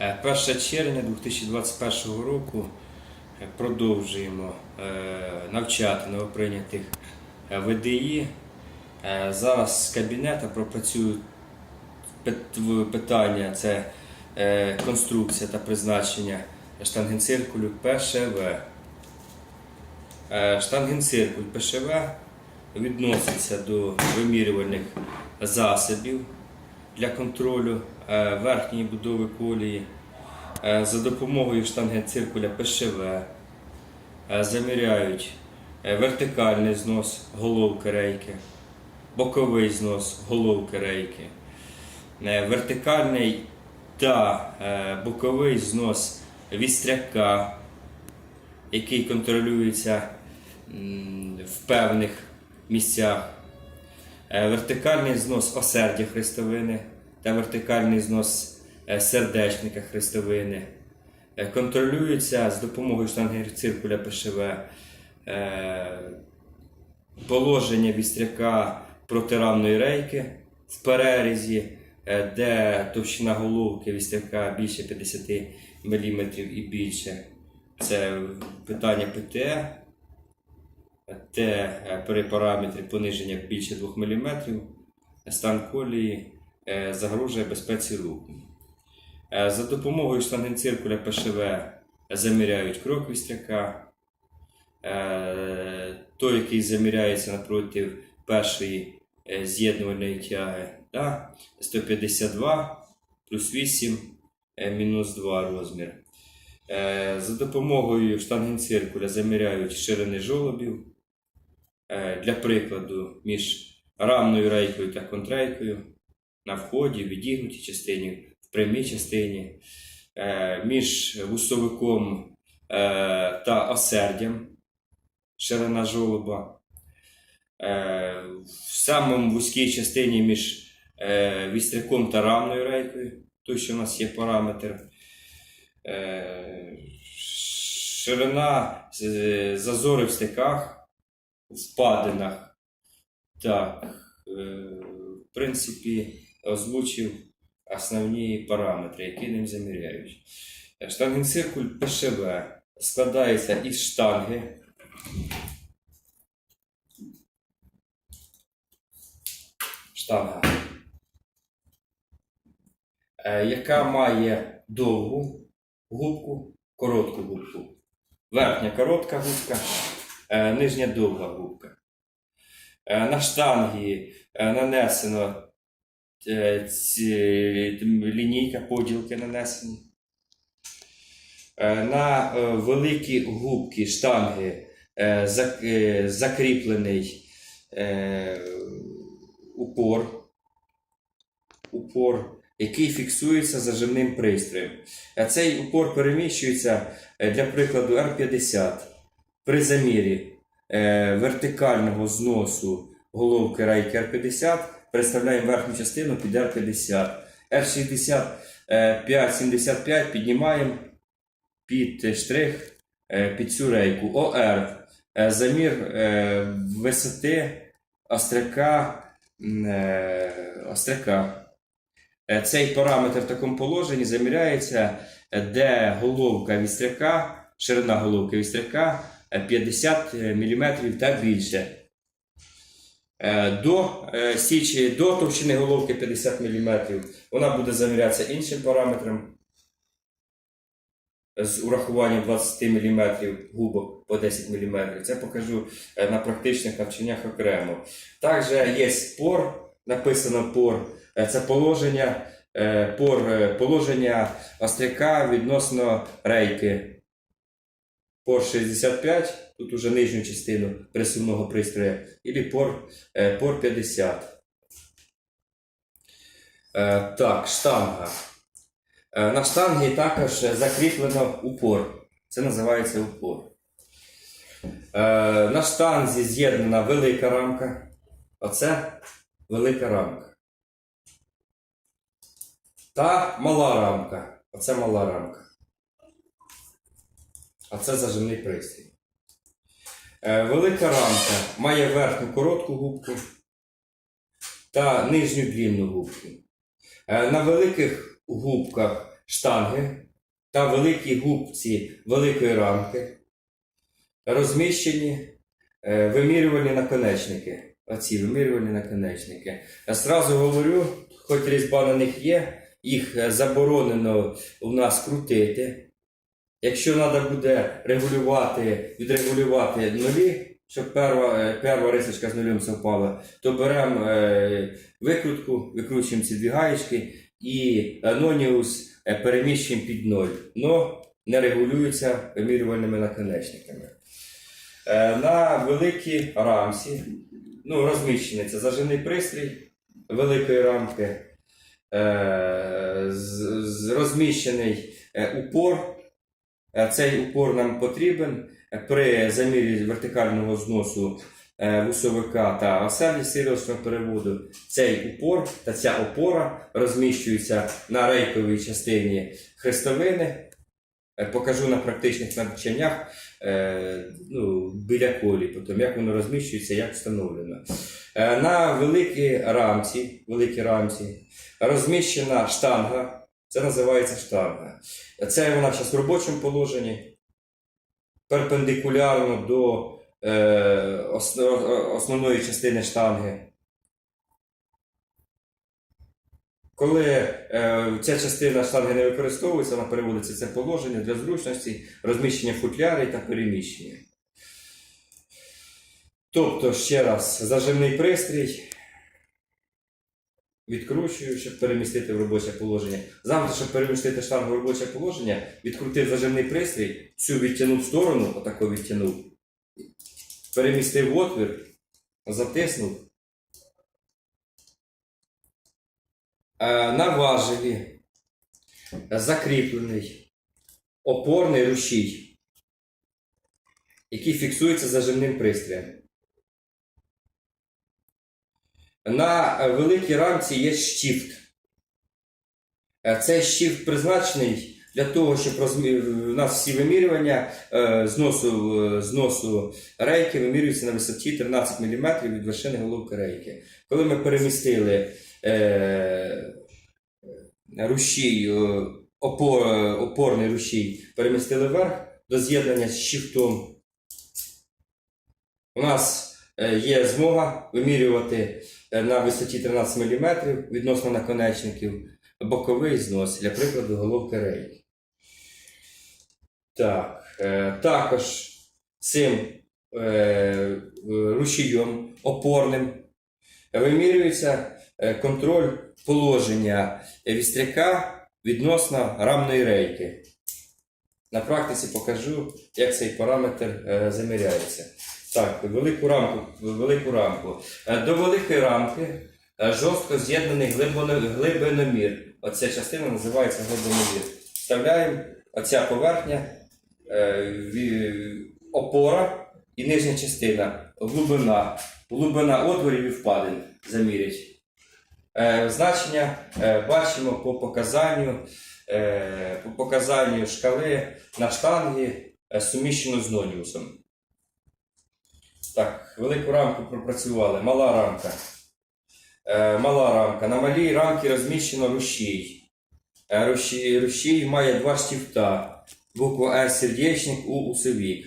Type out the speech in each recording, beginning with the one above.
Е, 1 червня 2021 року е, продовжуємо е, навчати новоприйнятих е, ВДІ. Е, Зараз з кабінету пропрацюють питання це е, конструкція та призначення штангенциркулю ПШВ. Е, Штангенциркуль ПШВ відноситься до вимірювальних засобів для контролю е, верхньої будови колії. Е, За допомогою штангенциркуля ПШВ е, заміряють е, вертикальний знос головки рейки, боковий знос головки рейки, е, вертикальний та е, боковий знос вістряка, який контролюється в певних місцях. Е, Вертикальний знос осердя хрестовини та вертикальний знос е, сердечника хрестовини Е, контролюється з допомогою штангенциркуля ПШВ е, положення вістряка протирамної рейки в перерізі, де товщина головки вістряка більше 50 мм і більше. Це питання ПТЕ. Т е, при параметрі пониження більше 2 мм, стан колії загрожує безпеці руху. Е, За допомогою штангенциркуля ПШВ заміряють крок вістряка. Е, Той, який заміряється напроти першої е, з'єднувальної тяги, 152 плюс 8 е, мінус 2 розмір. Е, За допомогою штангенциркуля заміряють ширини жолобів. Е, Для прикладу, між рамною рейкою та контрейкою на вході, в відігнутій частині, в прямій частині, е, між вусовиком е, та осердям, ширина жолоба, е, в самому вузькій частині між вістряком та рамною рейкою, той, що у нас є параметр. Ширина зазори в стиках, впадинах. Так, в принципі, озвучив основні параметри, які ним заміряють. Штангенциркуль ПШВ складається із штанги. Штанга, е, яка має довгу губку, коротку губку. Верхня коротка губка, е, нижня довга губка. Е, На штангі е, нанесено е, лінійка поділки нанесені. Е, На е, великі губки штанги е, зак- е, закріплений е, упор, упор, який фіксується зажимним пристроєм. Е, Цей упор переміщується е, для прикладу R50 при замірі е, вертикального зносу головки рейки R50 представляємо верхню частину під R50. R65-75 піднімаємо під штрих е, під цю рейку. ОР е, замір е, висоти остряка. остряка. Цей параметр в такому положенні заміряється, де головка вістряка, ширина головки вістряка е, 50 мм та більше. Е, До е, січі, до товщини головки 50 мм вона буде замірятися іншим параметром з урахуванням 20 мм губок по 10 мм. Це покажу е, на практичних навчаннях окремо. Також є пор, написано пор. Це положення, пор, положення остряка відносно рейки. Пор 65, тут уже нижню частину присувного пристрою, і пор, пор 50. Е, Так, штанга. Е, На штангі також закріплено упор. Це називається упор. Е, На штанзі з'єднана велика рамка. Оце велика рамка. Та мала рамка. Оце мала рамка. А це зажимний пристрій. Е, Велика рамка має верхню коротку губку та нижню длінну губку. Е, На великих губках штанги та великі губці великої рамки розміщені е, вимірювальні наконечники. Оці вимірювальні наконечники. Я зразу говорю, хоч різьба на них є, їх заборонено у нас крутити. Якщо треба буде регулювати, відрегулювати нулі, щоб перша, е, перша рисочка з нулем совпала, то беремо е, викрутку, викручуємо ці дві гаєчки і аноніус е, переміщуємо під ноль. Но не регулюється вимірювальними наконечниками. На великій рамці ну, розміщений це зажимний пристрій великої рамки, розміщений упор. Е, Цей упор нам потрібен е, при замірі вертикального зносу е, вусовика та оселі сирочного переводу. Цей упор та ця опора розміщуються на рейковій частині хрестовини. Покажу на практичних навчаннях ну, біля колі, потім, як воно розміщується, як встановлено. На великій рамці, великій рамці розміщена штанга. Це називається штанга. Це вона зараз в робочому положенні, перпендикулярно до е, основної частини штанги. Коли е, ця частина штанги не використовується, вона переводиться це положення для зручності, розміщення футлярів та переміщення. Тобто, ще раз, зажимний пристрій. Відкручую, щоб перемістити в робоче положення. Завжди, щоб перемістити штангу в робоче положення, відкрутив зажимний пристрій, цю відтягнув в сторону, отако відтягнув, перемістив в отвір, затиснув. Е, На важелі закріплений опорний рушій, який фіксується зажимним пристроєм. На е, великій рамці є штіфт. Е, Цей штіфт призначений для того, щоб розмі... у нас всі вимірювання е, зносу, е, зносу рейки вимірюються на висоті 13 мм від вершини головки рейки. Коли ми перемістили е, рушій, е, опор, е, опорний рушій, перемістили вверх до з'єднання з щифтом, у нас е, є змога вимірювати е, на висоті 13 мм відносно наконечників боковий знос, для прикладу, головки рейки. Так, е, також цим е, рушієм опорним вимірюється е, контроль положення вістряка відносно рамної рейки. На практиці покажу, як цей параметр е, заміряється. Так, велику рамку. Велику рамку. Е, До великої рамки е, жорстко з'єднаний глибино- глибиномір. Оця частина називається глибиномір. Вставляємо оця поверхня, е, опора і нижня частина, глибина, глибина отворів і впадин замірять. Значення бачимо по показанню, по показанню шкали на штангі е, суміщено з ноліусом. Так, велику рамку пропрацювали. Мала рамка. Е, мала рамка. На малій рамці розміщено рушій. Е, рушій, рушій має два штифта. Буква С сердечник, У усовік.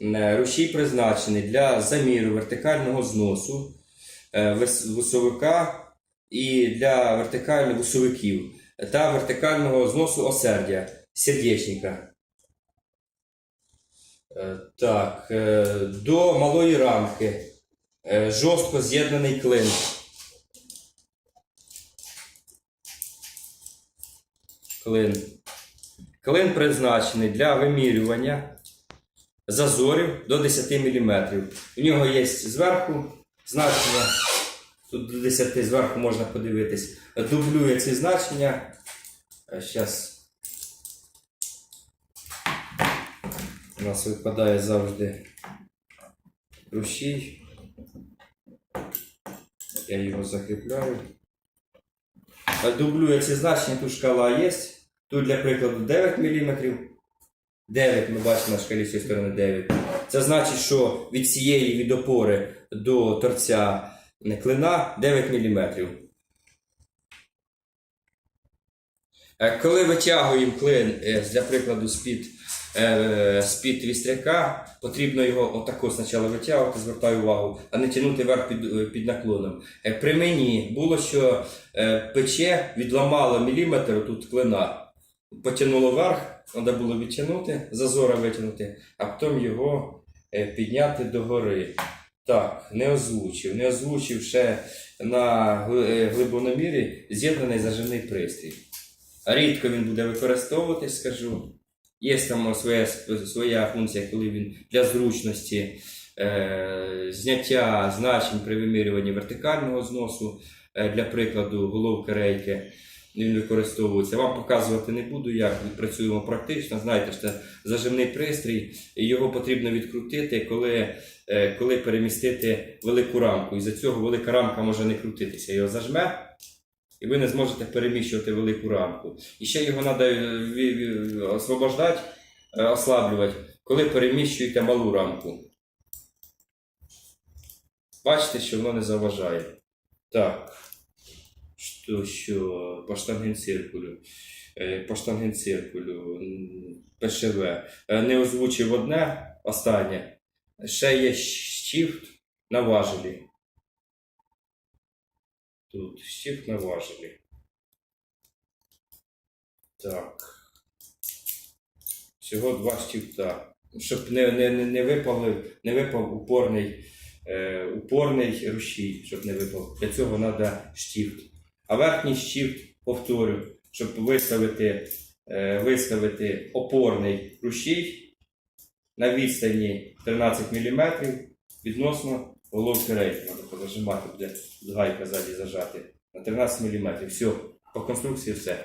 Е, Рушій призначений для заміру вертикального зносу е, вусовика і для вертикальних вусовиків та вертикального зносу осердя, сердечника. Е, Так, е, до малої рамки е, жорстко з'єднаний клин. Клин. Клин призначений для вимірювання зазорів до 10 мм. У нього є зверху значення. Тут до 10 зверху можна подивитись. Дублює ці значення. Зараз у нас випадає завжди рушій. Я його закріпляю. Дублює ці значення, тут шкала є. Тут, для прикладу, 9 мм. 9 ми бачимо на шкалі з сторони 9. Це значить, що від цієї від опори до торця клина 9 мм. Е, Коли витягуємо клин, е, для прикладу, з-під, з-під вістряка, потрібно його отако спочатку витягувати, звертаю увагу, а не тягнути вверх під, е, під наклоном. Е, При мені було, що е, пече відламало міліметр тут клина, потягнуло вверх, треба було відтягнути, зазора витягнути, а потім його е, підняти догори. Так, не озвучив. Не озвучив ще на гли- е, глибиномірі з'єднаний зажимний пристрій. Рідко він буде використовуватись, скажу. Є там своя, своя функція, коли він для зручності е, зняття значень при вимірюванні вертикального зносу, е, для прикладу, головки рейки. Він використовується. Вам показувати не буду, як працюємо практично. Знаєте, що це зажимний пристрій, і його потрібно відкрутити, коли, е, коли перемістити велику рамку. І за цього велика рамка може не крутитися. Його зажме, і ви не зможете переміщувати велику рамку. І ще його треба освобождати, е, ослаблювати, коли переміщуєте малу рамку. Бачите, що воно не заважає. Так. Що, що по штангенциркулю. Е, По штангенциркулю ПШВ. Е, Не озвучив одне останнє. Ще є щіфт на важелі. Тут щіфт на важелі. Так. Всього два щифта. Щоб не, не, не, випав, не випав упорний, е, упорний рушій, щоб не випав. Для цього треба штифт. А верхній штифт, повторю, щоб виставити, е, виставити опорний рушій на відстані 13 мм відносно головки рейки. Треба позажимати, буде гайка ззаді зажати. На 13 мм. Все, по конструкції все.